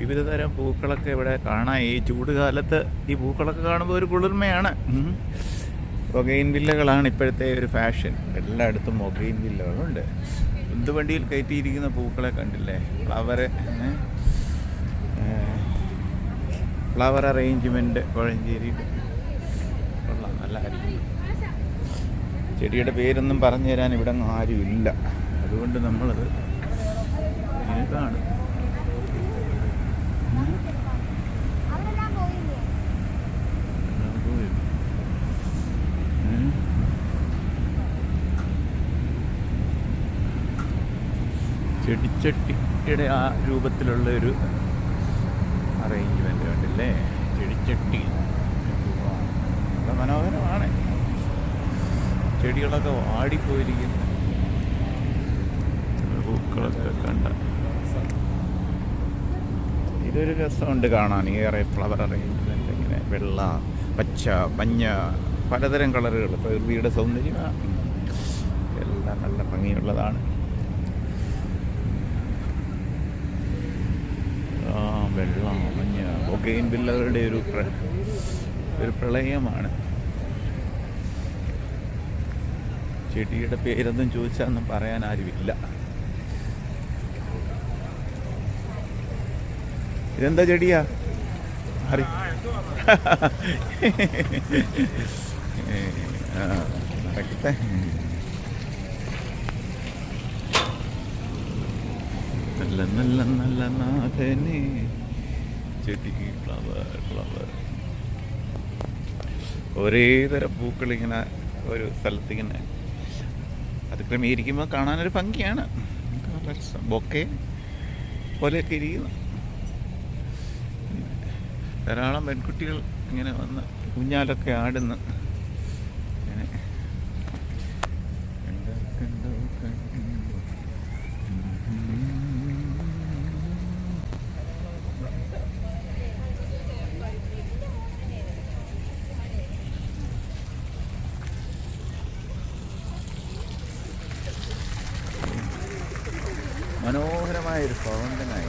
വിവിധ തരം പൂക്കളൊക്കെ ഇവിടെ കാണാം. ഈ ചൂട് കാലത്ത് ഈ പൂക്കളൊക്കെ കാണുമ്പോൾ ഒരു കുളിർമയാണ്. മൊഗൈൻ വില്ലകളാണ് ഇപ്പോഴത്തെ ഒരു ഫാഷൻ. എല്ലായിടത്തും മൊഗൈൻ വില്ലകളുണ്ട്. ഉന്തുവണ്ടിയിൽ കയറ്റിയിരിക്കുന്ന പൂക്കളെ കണ്ടില്ലേ? ഫ്ലവർ ഫ്ലവർ അറേഞ്ച്മെന്റ് കോഴഞ്ചേരി കൊള്ളാം നല്ലതായിരിക്കും ചെടിയുടെ പേരൊന്നും പറഞ്ഞു തരാൻ ഇവിടെ ആരുമില്ല. അതുകൊണ്ട് നമ്മളത് ഇങ്ങനെ കാണും അവരെല്ലാം പോയില്ലേ എല്ലാം പോയി. ഉം. ചെടിച്ചട്ടിയുടെ ആ രൂപത്തിലുള്ള ഒരു അറേഞ്ച്മെന്റ് ഉണ്ടല്ലേ ചെടിച്ചട്ടി. നല്ല മനോഹരമാണ്. ചെടികളൊക്കെ വാടിപ്പോയിരിക്കുന്നു. പൂക്കളൊക്കെ കണ്ട. ഇതൊരു രസമുണ്ട് കാണാൻ. ഏറെ ഫ്ലവർ അറേഞ്ച്മെന്റ് ഇങ്ങനെ വെള്ള പച്ച മഞ്ഞ പലതരം കളറുകൾ പ്രകൃതിയുടെ സൗന്ദര്യം. എല്ലാം നല്ല ഭംഗിയുള്ളതാണ് ആ വെള്ള മഞ്ഞ ബൊഗെയിൻ വില്ലകളുടെ ഒരു ഒരു പ്രളയമാണ്. ചെടിയുടെ പേരൊന്നും ചോദിച്ചാൽ പറയാൻ ആരുമില്ല. ഇതെന്താ ചെടിയാ? അറി നടക്കട്ടെ. നല്ല നല്ല നല്ല നാഥനെ ചെടി ഫ്ലവർ ഫ്ലവർ ഒരേ തരം പൂക്കൾ ഇങ്ങനെ ഒരു സ്ഥലത്ത് ഇങ്ങനെ അത് ക്രമീകരിക്കുമ്പോൾ കാണാനൊരു ഭംഗിയാണ്. ബൊക്കെ പോലെയൊക്കെ ഇരിക്കുന്നു. ധാരാളം പെൺകുട്ടികൾ ഇങ്ങനെ വന്ന് ഊഞ്ഞാലൊക്കെ ആടുന്നു ഇങ്ങനെ കണ്ടോ, കണ്ടോ, കണ്ടോ. മനോഹരമായ ഒരു ഫൗണ്ടനായി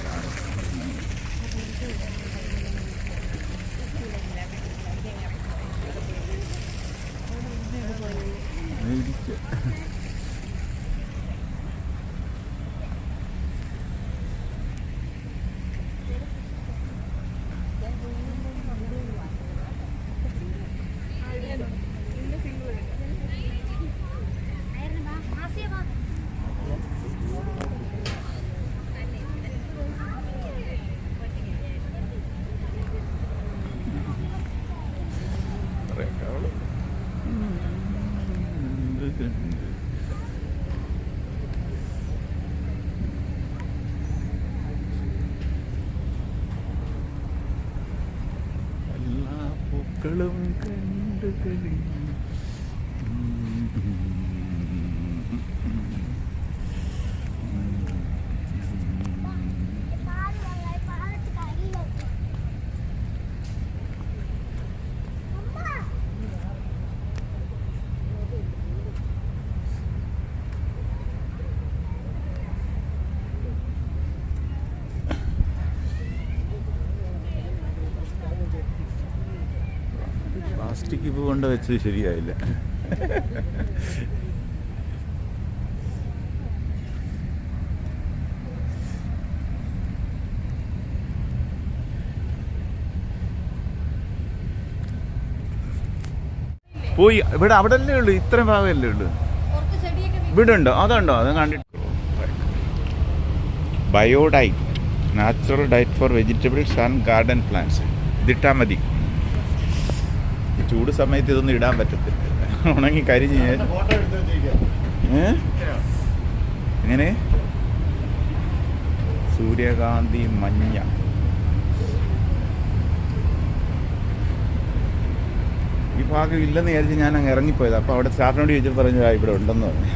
പ്ലാസ്റ്റിക് ഇപ്പോൾ കൊണ്ട് വെച്ചത് ശരിയായില്ല. പോയി ഇവിടെ അവിടെ അല്ലേ ഉള്ളൂ? ഇത്രയും ഭാഗമല്ലേ ഉള്ളൂ? ഇവിടെ ഉണ്ടോ അതുണ്ടോ? അത് കണ്ടിട്ട് ബയോഡൈറ്റ് natural diet for vegetables and garden plants ഇതിട്ടാൽ മതി. ചൂട് സമയത്ത് ഇതൊന്നും ഇടാൻ പറ്റത്തില്ല. ഉണങ്ങി കരിഞ്ഞ് ഞാൻ? എങ്ങനെ? സൂര്യകാന്തി മഞ്ഞ. ഈ ഭാഗം ഇല്ലെന്ന് വിചാരിച്ച് ഞാൻ അങ്ങ് ഇറങ്ങിപ്പോയത്. അപ്പോൾ അവിടെ സ്റ്റാഫിനോട് ചോദിച്ചപ്പോൾ പറഞ്ഞു ഇവിടെ ഉണ്ടെന്ന് പറഞ്ഞു.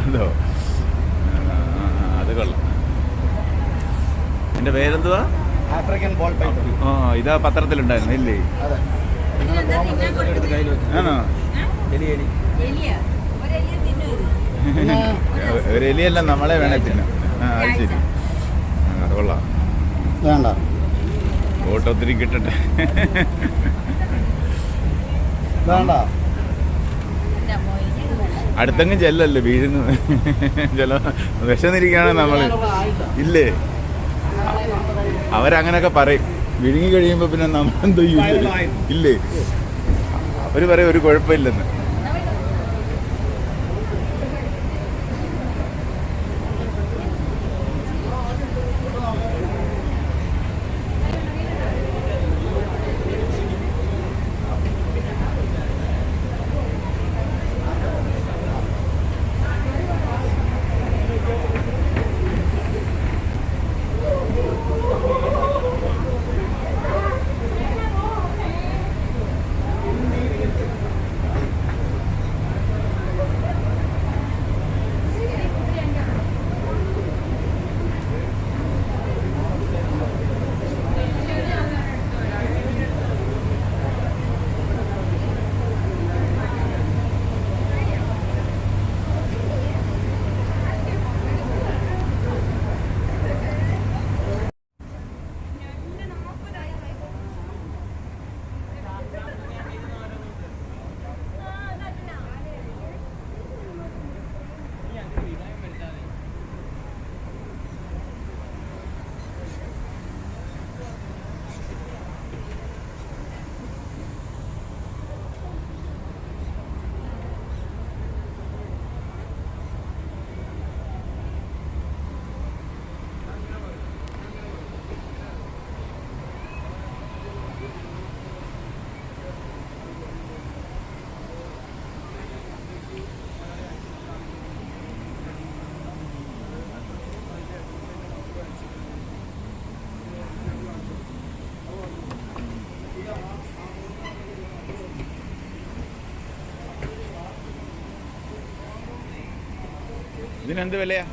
അതോ? അത് കൊള്ളാം. എന്റെ പേരെന്തുവാ? ആഫ്രിക്കൻ ബോൾ പൈത്തൺ ആ ഇതാ പത്രത്തിലുണ്ടായിരുന്നു ഇല്ലേ? ആണോ? ഒരു എലിയല്ല നമ്മളെ വേണേ തിന്നാം ആ അത് ശരി. അത് കൊള്ളാം. വേണ്ട. ഫോട്ടോ ഒത്തിരി കിട്ടട്ടെ. വേണ്ട. അടുത്തെങ്ങും ചെല്ലല്ലേ വീഴുന്നു. ചില വിശന്നിരിക്കുകയാണ് നമ്മൾ ഇല്ലേ? അവരങ്ങനെയൊക്കെ പറയും. വിഴുങ്ങി കഴിയുമ്പോൾ പിന്നെ നമ്മൾ എന്തോ ചെയ്യില്ല ഇല്ലേ? അവർ പറയും ഒരു കുഴപ്പമില്ലെന്ന്. അഞ്ഞൂറിന് വിലയാ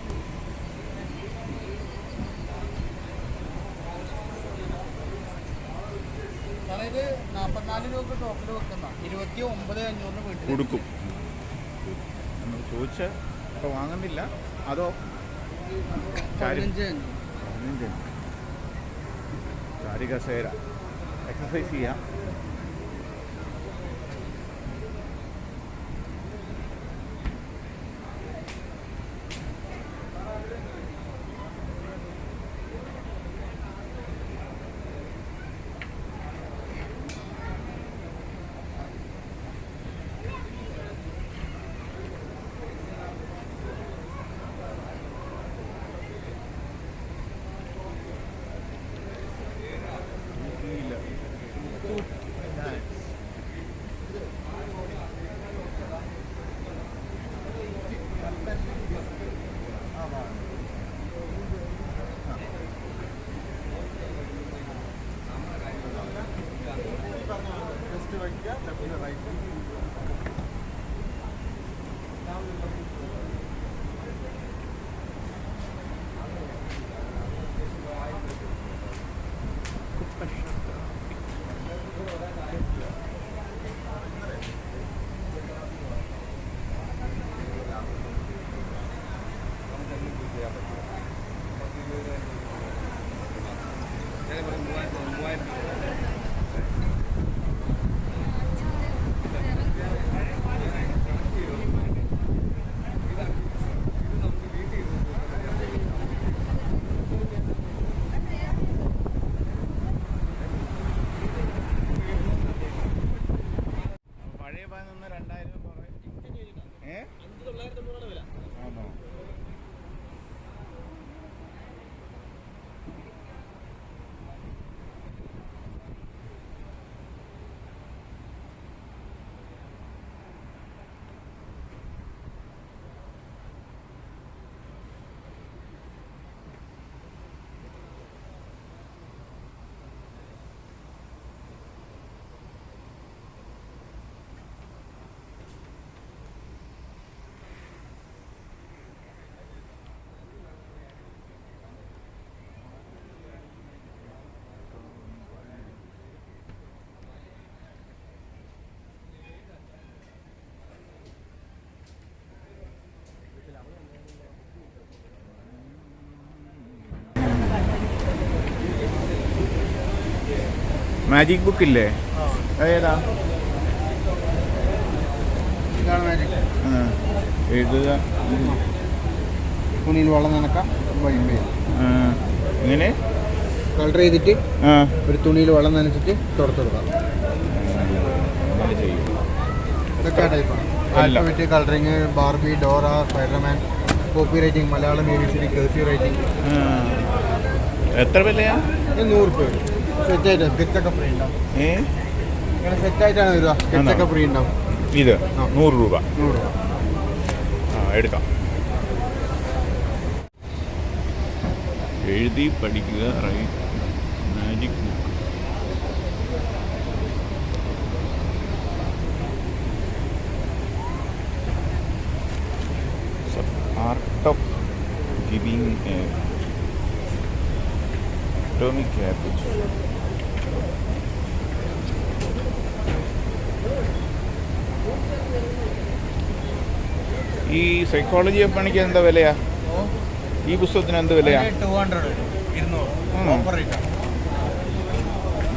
കൊടുക്കും. നമ്മൾ ചോദിച്ച ഇപ്പോൾ വാങ്ങുന്നില്ല. അതോ കാര്യം പതിനഞ്ച് ചാരി എക്സസൈസ് ചെയ്യാം. ഇത് തൊള്ളായിരത്തി തൊണ്ണൂറാണ് വില. മാജിക് ബുക്ക് ഇല്ലേ? ഏതാ? എഴുതുക. തുണിയിൽ വെള്ളം നനക്കാം. ഇങ്ങനെ കളർ ചെയ്തിട്ട് ഒരു തുണിയിൽ വെള്ളം നനച്ചിട്ട് ചെയ്യും. ഇതൊക്കെ ടൈപ്പാണ്. Alphabet colouring Barbie Dora Spiderman copy writing Malayalam A B C D writing എത്ര വിലയാ? നൂറ് രൂപ സെറ്റായിട്ട് സ്കെച്ചൊക്കെ ഫ്രീ ഉണ്ടാവും. ഏ? ഇങ്ങനെ സെറ്റായിട്ടാണ് വരിക. സ്കെച്ചൊക്കെ ഫ്രീ ഉണ്ടാവും. ഇത്. നൂറ് രൂപ. നൂറ് രൂപ. ആ എടുക്കാം. എഴുതി പഠിക്കുക റൈറ്റ് മാജിക് സൈക്കോളജി ഓഫ് പണിക്ക് എന്താ വിലയാ? ഈ പുസ്തകത്തിന് എന്ത് വിലയാ?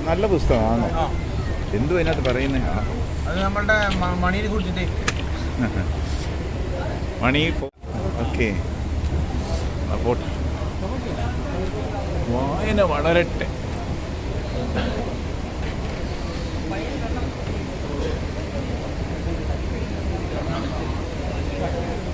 നല്ല പുസ്തകമാണ്? എന്തു അതിനകത്ത് പറയുന്നത് അത് നമ്മളുടെ മണി ഓക്കെ. അപ്പോൾ വായന വളരട്ടെ. വായന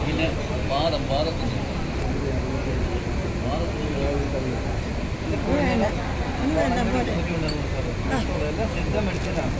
പിന്നെ വാദം വാദത്തിന് വേണ്ട ഇനി വേണ്ട പോരെ. സിദ്ധ മെഡിസിനാണ്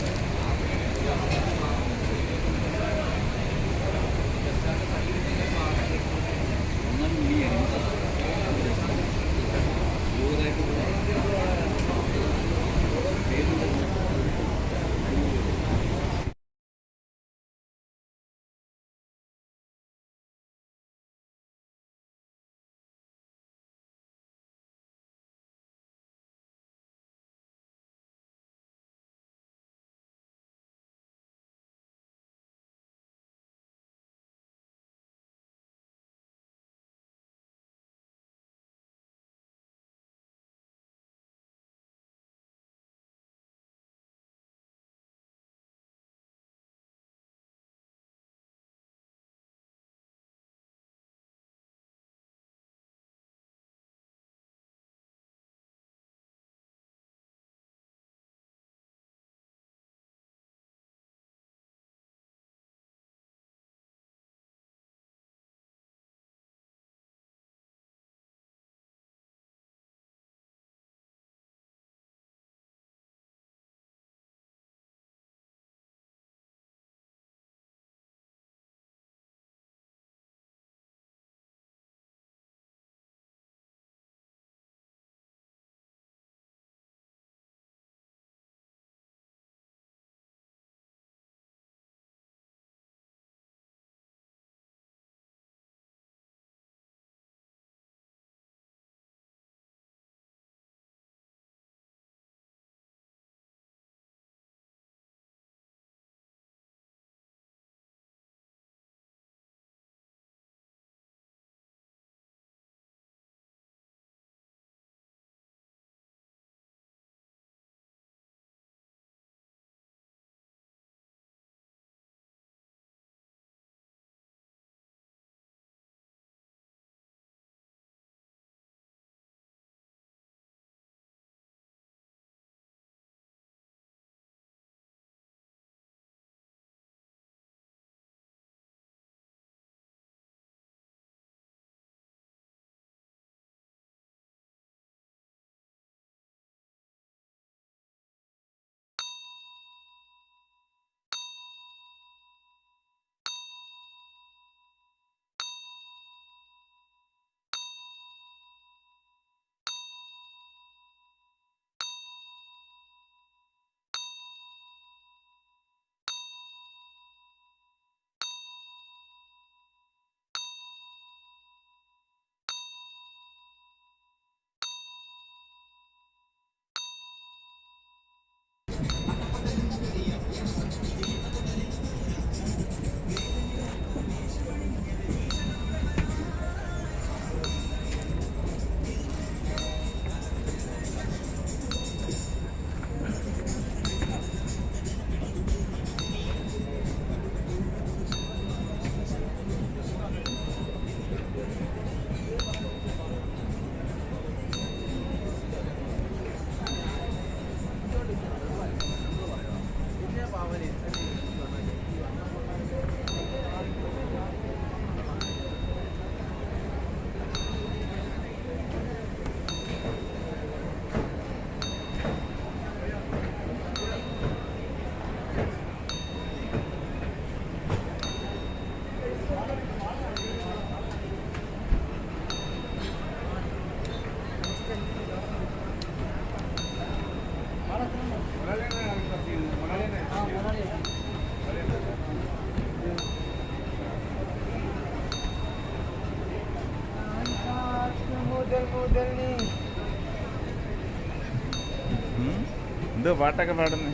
എന്തോ പാട്ടൊക്കെ പാടുന്നു?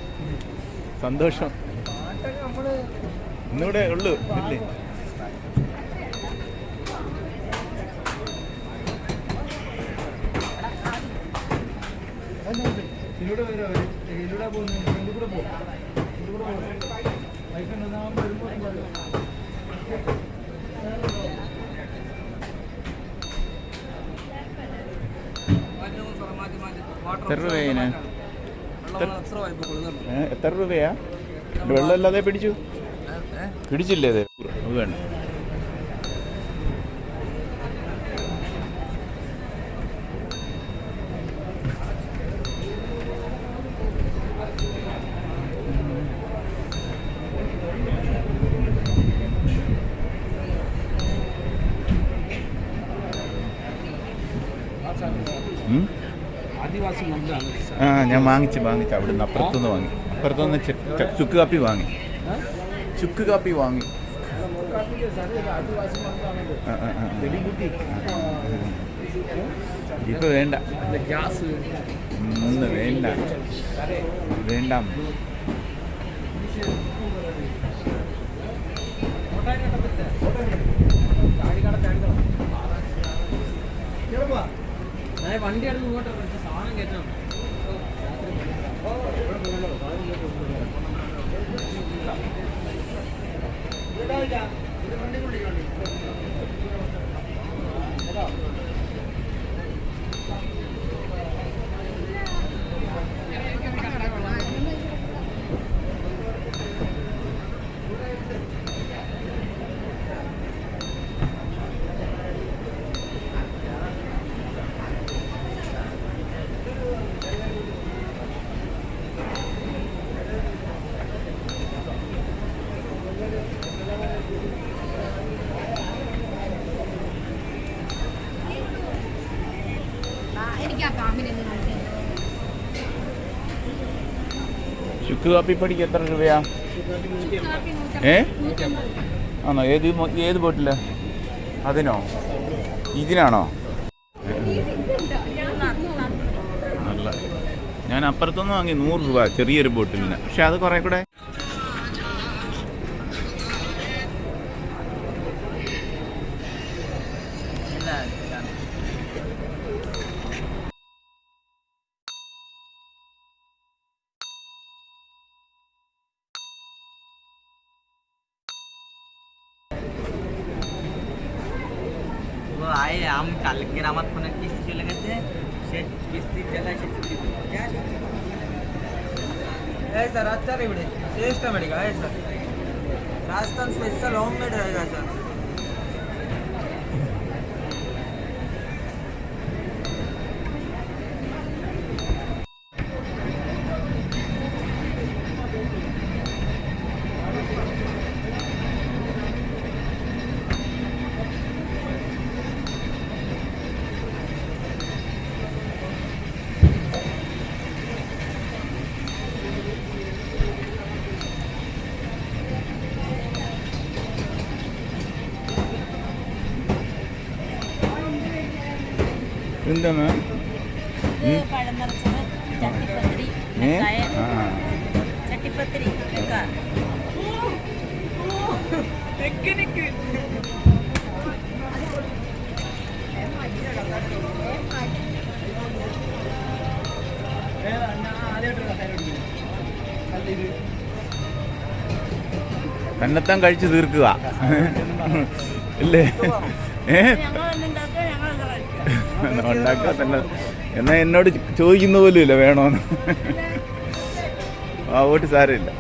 സന്തോഷം. ഇന്നിവിടെ ഉള്ളു ഇല്ലേ? ഇതിലൂടെ വരും അവർ. ഇതിലൂടെ പോകുന്നു. ഇതിലൂടെ കൂടെ പോകും. ഇതിലൂടെ കൂടെ പോകും. വൈഫ് ഉണ്ടാകുമ്പോൾ വരുമ്പോൾ എത്ര രൂപയാണ് വെള്ളം എത്ര രൂപയാ? വെള്ളമില്ലാതെ പിടിച്ചു? പിടിച്ചില്ലേ അത് അത് വേണ്ട. ആദിവാസി മന്ത്രാണ് ആ ഞാൻ വാങ്ങിച്ച് വാങ്ങിച്ച്. അവിടുന്ന് അപ്പുറത്തുനിന്ന് വാങ്ങി. അപ്പുറത്തുനിന്ന് ചുക്ക് കാപ്പി വാങ്ങി. ചുക്ക് കാപ്പി വാങ്ങി. ഇപ്പൊ വേണ്ട. ഗ്യാസ് ഇന്ന് വേണ്ട. വേണ്ട. വണ്ടി അടുത്ത് ഇങ്ങോട്ട് സാധനം കയറ്റണം ചുക്ക് കാപ്പി പൊടിക്ക് എത്ര രൂപയാ? ഏ? ആണോ? ഏത് ഏത് ബോട്ടിൽ? അതിനോ? ഇതിനാണോ? നല്ല. ഞാൻ അപ്പുറത്തുനിന്ന് വാങ്ങി നൂറ് രൂപ ചെറിയൊരു ബോട്ടിലിന്. പക്ഷെ അത് കുറെ കൂടെ ಸರ್ ಹಚ್ಚಾರ ಬಿಡಿ ಟೇಸ್ಟ್ ಮಾಡಿ ಆಯ್ತು sir Rajasthan special home made ಆಯ್ತಾ ಸರ್ എന്താ മാം ഏ? ആ. തന്നെത്താൻ കഴിച്ചു തീർക്കുക. അല്ലേ ഏ? ഉണ്ടാക്കുക തന്നെ എന്നാ എന്നോട് ചോദിക്കുന്ന പോലും ഇല്ല വേണോന്ന്. ആ വോട്ട് സാരമില്ല.